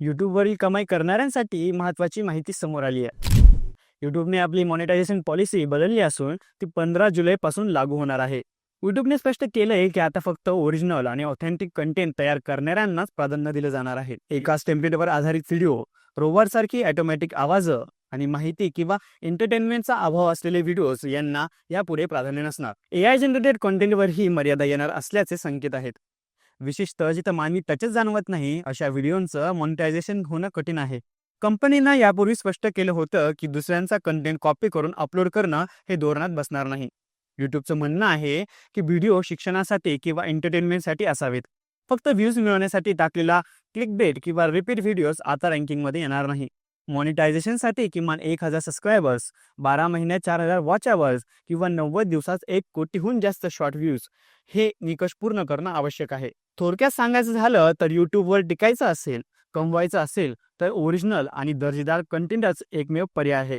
यूट्यूबवरील कमाई करणाऱ्यांसाठी महत्त्वाची माहिती समोर आली आहे. यूट्यूबने आपली मॉनिटायझेशन पॉलिसी बदलली असून ती पंधरा जुलैपासून लागू होणार आहे. यूट्यूबने स्पष्ट केलंय की आता फक्त ओरिजिनल आणि ऑथेंटिक कंटेंट तयार करणाऱ्यांनाच प्राधान्य दिलं जाणार आहे. एकाच टेम्पलेटवर आधारित व्हिडिओ रोवरसारखी ऑटोमॅटिक आवाज आणि माहिती किंवा एंटरटेनमेंटचा अभाव असलेले व्हिडिओज यांना यापुढे प्राधान्य नसणार. ए आय जनरेटेड कॉन्टेंटवर ही मर्यादा येणार असल्याचे संकेत आहेत. विशेषतः जिथं मानवी टचच जाणवत नाही अशा व्हिडिओंचं मॉनिटायझेशन होणं कठीण आहे. कंपनीनं यापूर्वी स्पष्ट केलं होतं की दुसऱ्यांचा कंटेंट कॉपी करून अपलोड करणं हे धोरणात बसणार नाही. यूट्यूबचं म्हणणं आहे की व्हिडिओ शिक्षणासाठी किंवा एंटरटेनमेंटसाठी असावेत. फक्त व्ह्यूज मिळवण्यासाठी टाकलेला क्लिक बेट किंवा रिपीट व्हिडिओज आता रँकिंगमध्ये येणार नाही. मॉनिटायझेशनसाठी किमान एक हजार सबस्क्रायबर्स बारा महिन्यात चार हजार वॉच आवर्स किंवा नव्वद दिवसात एक कोटीहून जास्त शॉर्ट व्ह्यूज हे निकष पूर्ण करणं आवश्यक आहे. थोडक्यात सांगायचं झालं तर यूट्यूबवर टिकायचं असेल कमवायचं असेल तर ओरिजिनल आणि दर्जेदार कंटेंटच एकमेव पर्याय आहे.